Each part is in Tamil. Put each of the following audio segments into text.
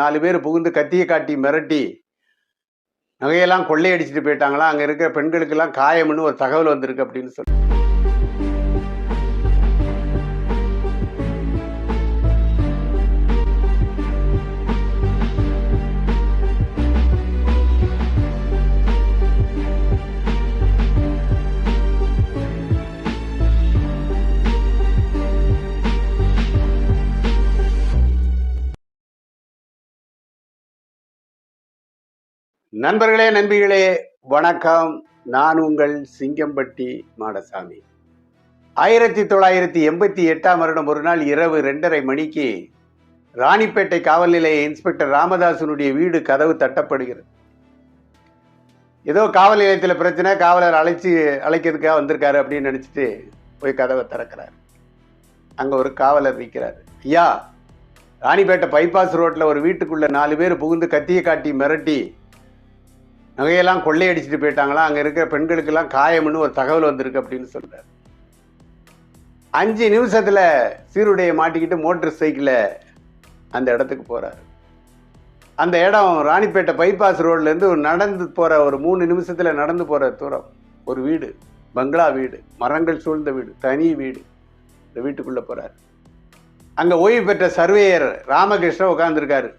நாலு பேர் புகுந்து கத்தியை காட்டி மிரட்டி நகையெல்லாம் கொள்ளையடிச்சிட்டு போயிட்டாங்களா? அங்க இருக்கிற பெண்களுக்கெல்லாம் காயம்னு ஒரு தகவல் வந்திருக்கு அப்படின்னு சொல்லி. நண்பர்களே நண்பிகளே வணக்கம். நான் உங்கள் சிங்கம்பட்டி மாடசாமி. ஆயிரத்தி தொள்ளாயிரத்தி எண்பத்தி எட்டாம் வருடம் ஒரு நாள் இரவு ரெண்டரை மணிக்கு ராணிப்பேட்டை காவல் நிலைய இன்ஸ்பெக்டர் ராமதாசனுடைய வீடு கதவு தட்டப்படுகிறது. ஏதோ காவல் நிலையத்தில் பிரச்சனை காவலர் அழைச்சி அழைக்கிறதுக்காக வந்திருக்காரு அப்படின்னு நினச்சிட்டு போய் கதவை திறக்கிறார். அங்கே ஒரு காவலர் நிற்கிறார் ஐயா ராணிப்பேட்டை பைபாஸ் ரோட்டில் ஒரு வீட்டுக்குள்ளே நாலு பேர் புகுந்து கத்தியை காட்டி மிரட்டி நகையெல்லாம் கொள்ளையடிச்சிட்டு போயிட்டாங்களா? அங்கே இருக்கிற பெண்களுக்கெல்லாம் காயம்னு ஒரு தகவல் வந்திருக்கு அப்படின்னு சொல்கிறார் அஞ்சு நிமிஷத்தில் சீருடையை மாட்டிக்கிட்டு மோட்டர் சைக்கிளை அந்த இடத்துக்கு போகிறார் அந்த இடம் ராணிப்பேட்டை பைபாஸ் ரோட்லேருந்து நடந்து போகிற ஒரு மூணு நிமிஷத்தில் நடந்து போகிற தூரம். ஒரு வீடு பங்களா வீடு மரங்கள் சூழ்ந்த வீடு தனி வீடு. இந்த வீட்டுக்குள்ளே போகிறார் அங்கே ஓய்வு பெற்ற சர்வேயர் ராமகிருஷ்ணன் உட்காந்துருக்காரு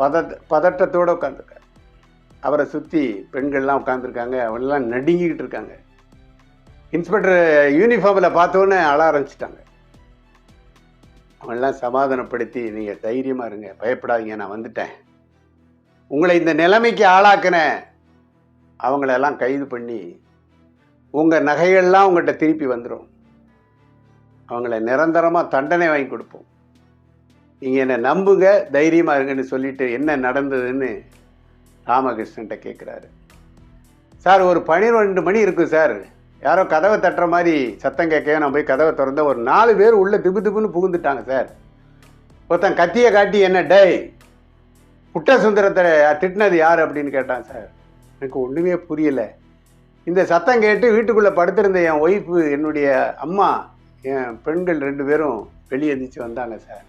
பதட்ட பதட்டத்தோடு உட்காந்துருக்காரு அவரை சுற்றி பெண்கள்லாம் உட்காந்துருக்காங்க அவங்கெல்லாம் நடுங்கிக்கிட்டு இருக்காங்க. இன்ஸ்பெக்டர் யூனிஃபார்மில் பார்த்தோன்னே அழ ஆரம்பிச்சிட்டாங்க. அவங்களாம் சமாதானப்படுத்தி நீங்கள் தைரியமாக இருங்க. பயப்படாதீங்க. நான் வந்துட்டேன். உங்களை இந்த நிலைமைக்கு ஆளாக்கின அவங்களெல்லாம் கைது பண்ணி உங்கள் நகைகள்லாம் உங்கள்கிட்ட திருப்பி வந்துடும் அவங்கள நிரந்தரமாக தண்டனை வாங்கி கொடுப்போம். நீங்கள் என்னை நம்புங்க. தைரியமாக இருங்கன்னு சொல்லிட்டு என்ன நடந்ததுன்னு ராமகிருஷ்ணன்ட்ட கேட்குறாரு சார் ஒரு பன்னிரெண்டு மணி இருக்கும் சார். யாரோ கதவை தட்டுற மாதிரி சத்தம் கேட்க நான் போய் கதவை திறந்த ஒரு நாலு பேர் உள்ளே திபு திபுன்னு புகுந்துட்டாங்க சார். ஒருத்தன் கத்தியை காட்டி என்ன டை புட்ட சுந்தரத்தை திட்டினது யார்? அப்படின்னு கேட்டான் சார். எனக்கு ஒன்றுமே புரியலை. இந்த சத்தம் கேட்டு வீட்டுக்குள்ளே படுத்திருந்த என் ஒய்ஃபு என்னுடைய அம்மா என் பெண்கள் ரெண்டு பேரும் வெளியே எந்திரிச்சு வந்தாங்க சார்.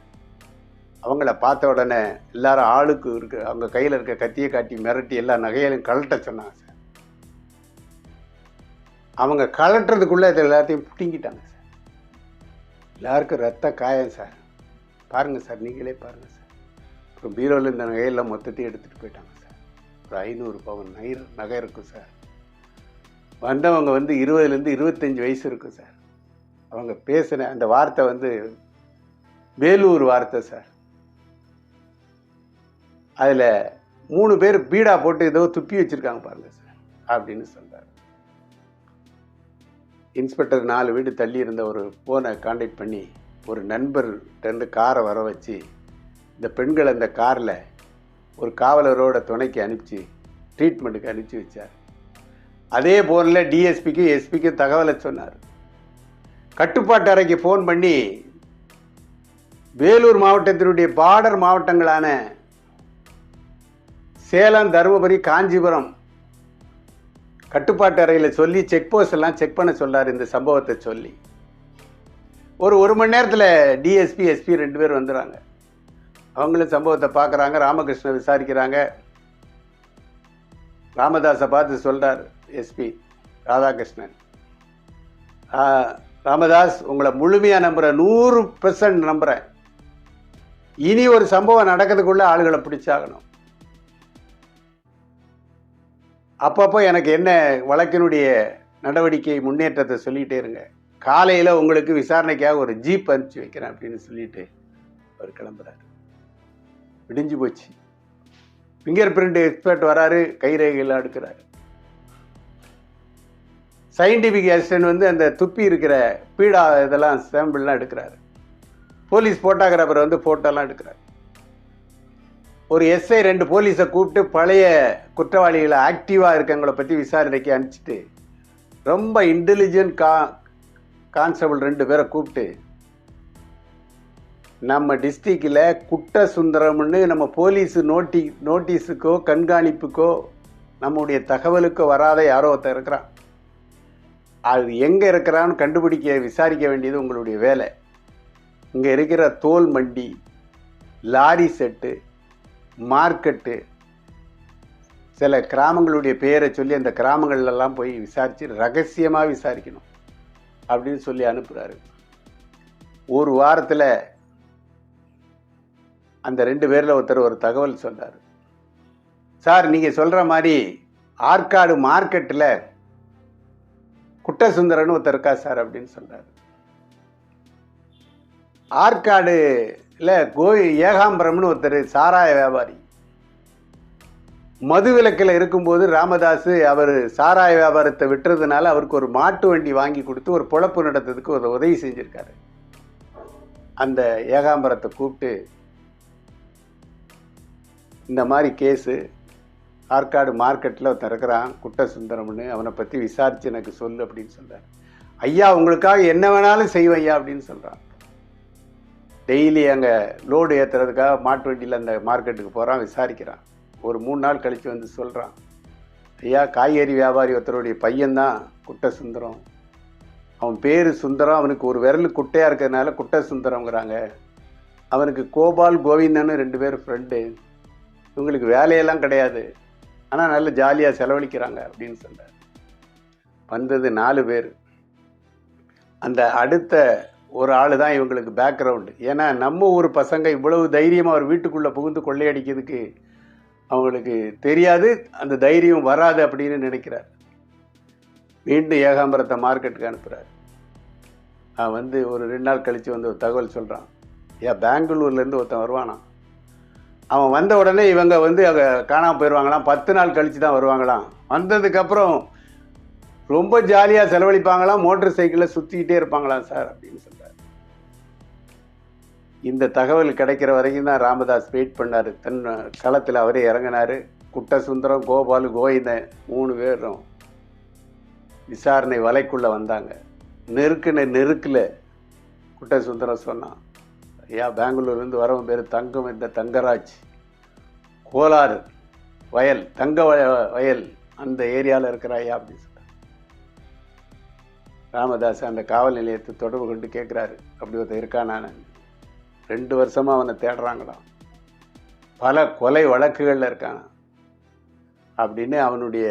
அவங்கள பார்த்த உடனே எல்லாரும் ஆளுக்கு இருக்க அவங்க கையில் இருக்க கத்தியை காட்டி மிரட்டி எல்லா நகைகளையும் கழட்ட சொன்னாங்க சார். அவங்க கலட்டுறதுக்குள்ளே இதை எல்லாத்தையும் பிடுங்கிட்டாங்க சார். எல்லாருக்கும் ரத்த காயம் சார். பாருங்கள் சார் நீங்களே பாருங்கள் சார். அப்புறம் பீரோவில் இந்த நகையெல்லாம் மொத்தத்தையும் எடுத்துகிட்டு போயிட்டாங்க சார். ஒரு ஐநூறு பவன் நகை நகை இருக்கும் சார். வந்தவங்க வந்து இருபதுலேருந்து இருபத்தஞ்சி வயசு இருக்கும் சார். அவங்க பேசின அந்த வார்த்தை வந்து வேலூர் வார்த்தை சார். அதில் மூணு பேர் பீடா போட்டு ஏதோ துப்பி வச்சுருக்காங்க பாருங்க சார் அப்படின்னு சொன்னார் இன்ஸ்பெக்டர் நாலு வீடு தள்ளி இருந்த ஒரு ஃபோனை காண்டாக்ட் பண்ணி ஒரு நண்பர்கிட்டருந்து காரை வர வச்சு இந்த பெண்கள் அந்த காரில் ஒரு காவலரோட துணைக்கு அனுப்பிச்சு ட்ரீட்மெண்ட்டுக்கு அனுப்பிச்சி வச்சார். அதே போனில் டிஎஸ்பிக்கும் எஸ்பிக்கும் தகவலை சொன்னார். கட்டுப்பாட்டு அறைக்கு ஃபோன் பண்ணி வேலூர் மாவட்டத்தினுடைய பார்டர் மாவட்டங்களான சேலம் தருமபுரி காஞ்சிபுரம் கட்டுப்பாட்டு அறையில் சொல்லி செக் போஸ்ட் எல்லாம் செக் பண்ண சொல்லார் இந்த சம்பவத்தை சொல்லி. ஒரு ஒரு மணி நேரத்தில் டிஎஸ்பி எஸ்பி ரெண்டு பேர் வந்துடுறாங்க அவங்களும் சம்பவத்தை பார்க்குறாங்க ராமகிருஷ்ணன் விசாரிக்கிறாங்க. ராமதாஸை பார்த்து சொல்கிறார் எஸ்பி ராதாகிருஷ்ணன். ராமதாஸ் உங்களை முழுமையாக நம்புகிறேன் நூறு பெர்சன்ட் நம்புகிறேன் இனி ஒரு சம்பவம் நடக்கிறதுக்குள்ளே ஆளுகளை பிடிச்சாகணும். அப்பப்போ எனக்கு என்ன வழக்கினுடைய நடவடிக்கை முன்னேற்றத்தை சொல்லிகிட்டே இருங்க. காலையில் உங்களுக்கு விசாரணைக்காக ஒரு ஜீப் அனுப்பிச்சு வைக்கிறேன் அப்படின்னு சொல்லிட்டு அவர் கிளம்புறாரு. விடிஞ்சு போச்சு. ஃபிங்கர் பிரிண்ட் எக்ஸ்பர்ட் வராரு கைரேகையெல்லாம் எடுக்கிறாரு சயின்டிஃபிக் அசிஸ்டன்ட் வந்து அந்த துப்பி இருக்கிற பீடா இதெல்லாம் சாம்பிள்லாம் எடுக்கிறாரு. போலீஸ் ஃபோட்டோகிராஃபர் வந்து ஃபோட்டோலாம் எடுக்கிறார். ஒரு எஸ்ஐ ரெண்டு போலீஸை கூப்பிட்டு பழைய குற்றவாளிகளை ஆக்டிவாக இருக்கவங்கள பற்றி விசாரணைக்கு அனுப்பிச்சிட்டு ரொம்ப இன்டெலிஜென்ட் கா கான்ஸ்டபிள் ரெண்டு பேரை கூப்பிட்டு நம்ம டிஸ்ட்ரிக்டில் குட்ட சுந்தரம்னு நம்ம போலீஸ் நோட்டி நோட்டீஸுக்கோ கண்காணிப்புக்கோ நம்முடைய தகவலுக்கோ வராத யாரோ ஒருத்தன் இருக்கிறான். அது எங்கே இருக்கிறான்னு கண்டுபிடிக்க விசாரிக்க வேண்டியது உங்களுடைய வேலை. இங்கே இருக்கிற தோல் மண்டி லாரி செட்டு மார்க்கெட்டு. சில கிராமங்களுடைய பெயரை சொல்லி அந்த கிராமங்கள்லாம் போய் விசாரித்து ரகசியமாக விசாரிக்கணும் அப்படின்னு சொல்லி அனுப்புகிறாரு ஒரு வாரத்தில் அந்த ரெண்டு பேரில் ஒருத்தர் ஒரு தகவல் சொன்னார் சார் நீங்கள் சொல்கிற மாதிரி ஆற்காடு மார்க்கெட்டில் குட்டசுந்தரன் ஒருத்தர் இருக்கா சார் அப்படின்னு சொன்னார் இல்லை கோய் ஏகாம்பரம்னு ஒருத்தர் சாராய வியாபாரி. மது விலக்கில் இருக்கும்போது ராமதாஸ் அவர் சாராய வியாபாரத்தை விட்டுறதுனால அவருக்கு ஒரு மாட்டு வண்டி வாங்கி கொடுத்து ஒரு பொழப்பு நடத்துறதுக்கு ஒரு உதவி செஞ்சுருக்காரு. அந்த ஏகாம்பரத்தை கூப்பிட்டு இந்த மாதிரி கேஸு ஆற்காடு மார்க்கெட்டில் ஒருத்தன் இருக்கிறான் குட்ட சுந்தரம்னு அவனை பற்றி விசாரித்து எனக்கு சொல்லு அப்படின்னு சொல்கிறார் ஐயா உங்களுக்காக என்ன வேணாலும் செய்வையா ஐயா அப்படின்னு சொல்கிறான் டெய்லி அங்கே லோடு ஏற்றுறதுக்காக மாட்டு வண்டியில் அந்த மார்க்கெட்டுக்கு போகிறான் விசாரிக்கிறான். ஒரு மூணு நாள் கழித்து வந்து சொல்கிறான் ஐயா காய்கறி வியாபாரி ஒருத்தருடைய பையன்தான் குட்டை சுந்தரம் அவன் பேர் சுந்தரம் அவனுக்கு ஒரு விரல் குட்டையாக இருக்கிறதுனால குட்டை சுந்தரங்கிறாங்க அவனுக்கு கோபால் கோவிந்தன்னு ரெண்டு பேர் ஃப்ரெண்டு இவங்களுக்கு வேலையெல்லாம் கிடையாது. ஆனால் நல்ல ஜாலியாக செலவழிக்கிறாங்க அப்படின்னு சொன்னார் வந்தது நாலு பேர். அந்த அடுத்த ஒரு ஆள் தான் இவங்களுக்கு பேக்ரவுண்டு ஏன்னா நம்ம ஊர் பசங்க இவ்வளவு தைரியமாக ஒரு வீட்டுக்குள்ளே புகுந்து கொள்ளையடிக்கிறதுக்கு அவங்களுக்கு தெரியாது அந்த தைரியம் வராது அப்படின்னு நினைக்கிறார். மீண்டும் ஏகாம்பரத்தை மார்க்கெட்டுக்கு அனுப்புகிறார் அவன் வந்து ஒரு ரெண்டு நாள் கழித்து வந்து ஒரு தகவல் சொல்கிறான் ஏன் பெங்களூர்லேருந்து ஒருத்தன் வருவானான் அவன் வந்த உடனே இவங்க வந்து அங்கே காணாமல் போயிடுவாங்களாம் பத்து நாள் கழித்து தான் வருவாங்களாம். வந்ததுக்கப்புறம் ரொம்ப ஜாலியாக செலவழிப்பாங்களாம். மோட்டர் சைக்கிளில் சுற்றிக்கிட்டே இருப்பாங்களாம் சார் அப்படின்னு சொல்லி. இந்த தகவல் கிடைக்கிற வரைக்கும் தான் ராமதாஸ் வெயிட் பண்ணார். தன் களத்தில் அவரே இறங்கினார். குட்டசுந்தரம் கோபால் கோவிந்தன் மூணு பேரும் விசாரணை வலைக்குள்ளே வந்தாங்க. நெருக்கின நெருக்கில் குட்டசுந்தரம் சொன்னான் ஐயா பெங்களூர்லேருந்து வரவன் பேர் தங்கம் இந்த தங்கராஜ். கோலாறு வயல் தங்க வய- வயல் அந்த ஏரியாவில் இருக்கிற ஐயா அப்படின்னு சொன்னார். ராமதாஸ் அந்த காவல் நிலையத்தை தொடர்பு கொண்டு கேட்குறாரு அப்படி ஒருத்தன் இருக்கானான்னு ரெண்டு வருஷமாக அவனை தேடுறாங்களாம் பல கொலை வழக்குகளில் இருக்கான். அப்படின்னு அவனுடைய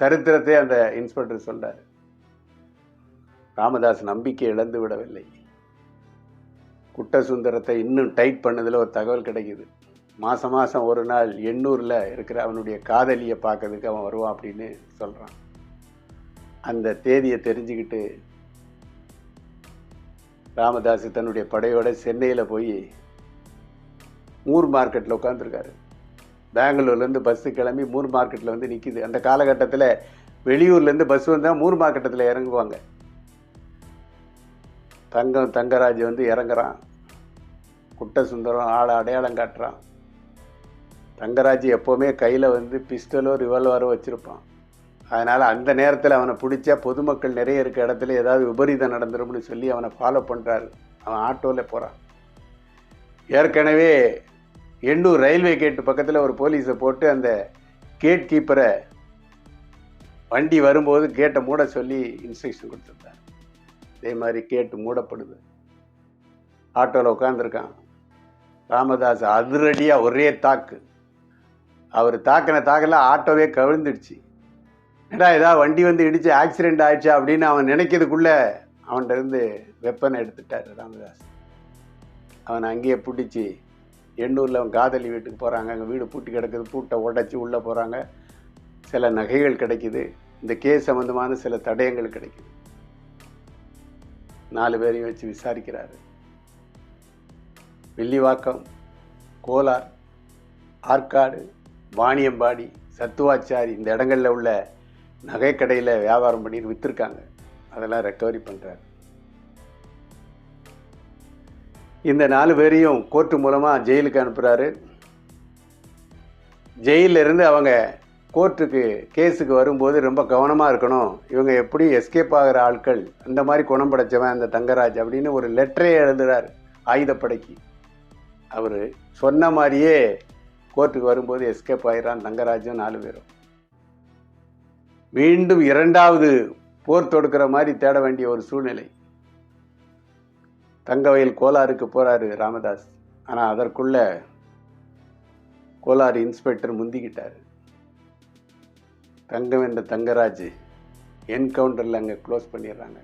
சரித்திரத்தை அந்த இன்ஸ்பெக்டர் சொல்கிறார் ராமதாஸ் நம்பிக்கை இழந்து விடவில்லை. குட்ட சுந்தரத்தை இன்னும் டைட் பண்ணதில் ஒரு தகவல் கிடைக்குது. மாதம் மாதம் ஒரு நாள் எண்ணூரில் இருக்கிற அவனுடைய காதலியை பார்க்கறதுக்கு அவன் வருவான் அப்படின்னு சொல்கிறான் அந்த தேதியை தெரிஞ்சுக்கிட்டு ராமதாஸ் தன்னுடைய படையோட சென்னையில் போய் மூர் மார்க்கெட்டில் உட்காந்துருக்காரு பெங்களூர்லேருந்து பஸ்ஸு கிளம்பி மூர் மார்க்கெட்டில் வந்து நிற்கிது அந்த காலகட்டத்தில் வெளியூர்லேருந்து பஸ் வந்தால் மூர் மார்க்கெட்டத்தில் இறங்குவாங்க. தங்கம் தங்கராஜ் வந்து இறங்குறான். குட்ட சுந்தரம் ஆளை அடையாளம் காட்டுறான். தங்கராஜ் எப்போவுமே கையில் வந்து பிஸ்டலோ ரிவால்வரோ வச்சுருப்பான். அதனால் அந்த நேரத்தில் அவனை பிடிச்சா பொதுமக்கள் நிறைய இருக்க இடத்துல ஏதாவது விபரீதம் நடந்துரும்னு சொல்லி அவனை ஃபாலோ பண்ணுறாரு அவன் ஆட்டோவில் போகிறான் ஏற்கனவே எண்ணூர் ரயில்வே கேட்டு பக்கத்தில் ஒரு போலீஸை போட்டு அந்த கேட் கீப்பரை வண்டி வரும்போது கேட்டை மூட சொல்லி இன்ஸ்ட்ரக்ஷன் கொடுத்துருந்தார். அதே மாதிரி கேட்டு மூடப்படுது. ஆட்டோவில் உட்காந்துருக்கான் ராமதாஸ் அதிரடியாக ஒரே தாக்கு. அவர் தாக்கின தாக்கில் ஆட்டோவே கவிழ்ந்துடுச்சு. ஏடா ஏதாவது வண்டி வந்து இடிச்சு ஆக்சிடென்ட் ஆயிடுச்சா அப்படின்னு அவன் நினைக்கிறதுக்குள்ள அவன்கிட்ட இருந்து வெப்பனை எடுத்துட்டார் ராமதாஸ். அவனை அங்கேயே பிடிச்சி எண்ணூரில் அவன் காதலி வீட்டுக்கு போகிறாங்க அங்கே வீடு பூட்டி கிடக்குது பூட்டை உடச்சி உள்ளே போகிறாங்க சில நகைகள் கிடைக்குது. இந்த கேஸ் சம்மந்தமான சில தடயங்கள் கிடைக்குது. நாலு பேரையும் வச்சு விசாரிக்கிறாரு. வில்லிவாக்கம் கோலார் ஆற்காடு வாணியம்பாடி சத்துவாச்சாரி இந்த இடங்களில் உள்ள நகைக்கடையில் வியாபாரம் பண்ணி விற்றுருக்காங்க அதெல்லாம் ரெக்கவரி பண்ணுறாரு இந்த நாலு பேரையும் கோர்ட்டு மூலமாக ஜெயிலுக்கு அனுப்புகிறாரு ஜெயிலில் இருந்து அவங்க கோர்ட்டுக்கு கேஸுக்கு வரும்போது ரொம்ப கவனமாக இருக்கணும். இவங்க எப்படி எஸ்கேப் ஆகிற ஆட்கள் அந்த மாதிரி குணம் படைச்சவன் அந்த தங்கராஜ் அப்படின்னு ஒரு லெட்டரே எழுதுகிறார் ஆயுதப்படைக்கு. அவர் சொன்ன மாதிரியே கோர்ட்டுக்கு வரும்போது எஸ்கேப் ஆகிறான் தங்கராஜும் நாலு பேரும். மீண்டும் இரண்டாவது போர் தொடுக்கிற மாதிரி தேட வேண்டிய ஒரு சூழ்நிலை. தங்கவயல் கோலாருக்கு போறாரு ராமதாஸ். ஆனால் அதற்குள்ள கோலாறு இன்ஸ்பெக்டர் முந்திக்கிட்டார். தங்கம் என்ற தங்கராஜ் என்கவுண்டரில் அங்கே க்ளோஸ் பண்ணிடுறாங்க.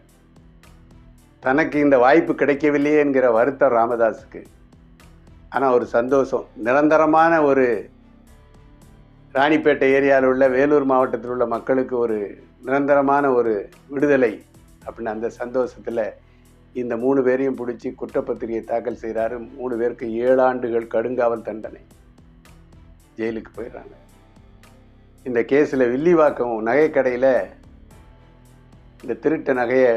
தனக்கு இந்த வாய்ப்பு கிடைக்கவில்லையே என்கிற வருத்தம் ராமதாஸுக்கு. ஆனால் ஒரு சந்தோஷம் நிரந்தரமான ஒரு ராணிப்பேட்டை ஏரியாவில் உள்ள வேலூர் மாவட்டத்தில் உள்ள மக்களுக்கு ஒரு நிரந்தரமான ஒரு விடுதலை அப்படின்னு அந்த சந்தோஷத்தில் இந்த மூணு பேரையும் பிடிச்சி குற்றப்பத்திரிகை தாக்கல் செய்கிறாரு மூணு பேருக்கு ஏழு ஆண்டுகள் கடுங்காவல் தண்டனை. ஜெயிலுக்கு போயிடுறாங்க. இந்த கேஸில் வில்லிவாக்கம் நகைக்கடையில் இந்த திருட்ட நகையை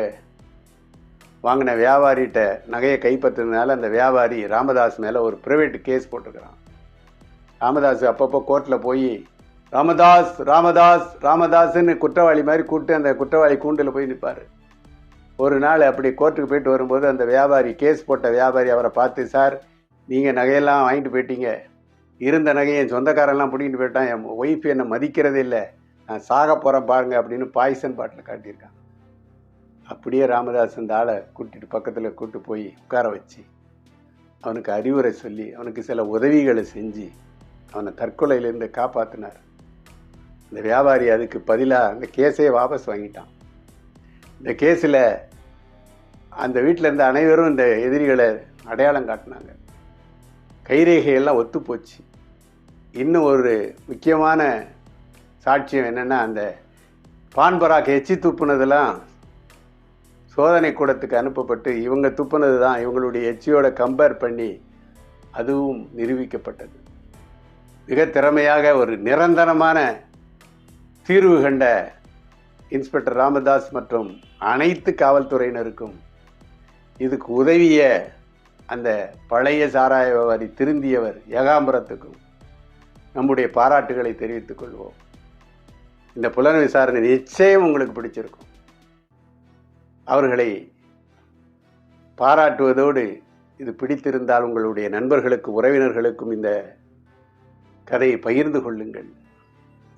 வாங்கின வியாபாரிகிட்ட நகையை கைப்பற்றினதுனால அந்த வியாபாரி ராமதாஸ் மேலே ஒரு ப்ரைவேட் கேஸ் போட்டிருக்கிறான். ராமதாஸ் அப்பப்போ கோர்ட்டில் போய் ராமதாஸ் ராமதாஸ் ராமதாஸ்ன்னு குற்றவாளி மாதிரி கூப்பிட்டு அந்த குற்றவாளி கூண்டில் போய் நிற்பார் ஒரு நாள் அப்படி கோர்ட்டுக்கு போயிட்டு வரும்போது அந்த வியாபாரி கேஸ் போட்ட வியாபாரி அவரை பார்த்து சார் நீங்கள் நகையெல்லாம் வாங்கிட்டு போயிட்டீங்க. இருந்த நகையை என் சொந்தக்காரெல்லாம் பிடிக்கிட்டு போயிட்டான். என் ஒய்ஃப் என்னை மதிக்கிறதே இல்லை. நான் சாக போகிறேன் பாருங்க அப்படின்னு பாய்சன் பாட்டில் காட்டியிருக்கான் அப்படியே ராமதாஸ் இந்த ஆளை கூட்டிட்டு பக்கத்தில் கூப்பிட்டு போய் உட்கார வச்சு அவனுக்கு அறிவுரை சொல்லி அவனுக்கு சில உதவிகளை செஞ்சு அவனை தற்கொலையிலேருந்து காப்பாற்றினார் இந்த வியாபாரி அதுக்கு பதிலாக அந்த கேஸே வாபஸ் வாங்கிட்டான். இந்த கேஸில் அந்த வீட்டில் இருந்த அனைவரும் இந்த எதிரிகளை அடையாளம் காட்டினாங்க. கைரேகையெல்லாம் ஒத்துப்போச்சு இன்னும் ஒரு முக்கியமான சாட்சியம் என்னென்னா அந்த பான்பராக் எச்சி துப்புனதெல்லாம் சோதனை கூடத்துக்கு அனுப்பப்பட்டு இவங்க துப்புனது தான் இவங்களுடைய எச்சியோட கம்பேர் பண்ணி அதுவும் நிரூபிக்கப்பட்டது. மிக திறமையாக ஒரு நிரந்தரமான தீர்வு கண்ட இன்ஸ்பெக்டர் ராமதாஸ் மற்றும் அனைத்து காவல்துறையினருக்கும் இதுக்கு உதவிய அந்த பழைய சாராய வாரி திருந்தியவர் ஏகாம்பரத்துக்கும் நம்முடைய பாராட்டுகளை தெரிவித்துக் கொள்வோம். இந்த புலன் விசாரணை நிச்சயம் உங்களுக்கு பிடிச்சிருக்கும். அவர்களை பாராட்டுவதோடு இது பிடித்திருந்தால் உங்களுடைய நண்பர்களுக்கு உறவினர்களுக்கும் இந்த கதையை பகிர்ந்து கொள்ளுங்கள்.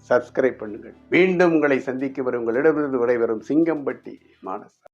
சப்ஸ்கிரைப் பண்ணுங்கள். மீண்டும் உங்களை சந்திக்கும் வரும் உங்களிடமிருந்து விடைபெறும் சிங்கம்பட்டி மானசன்.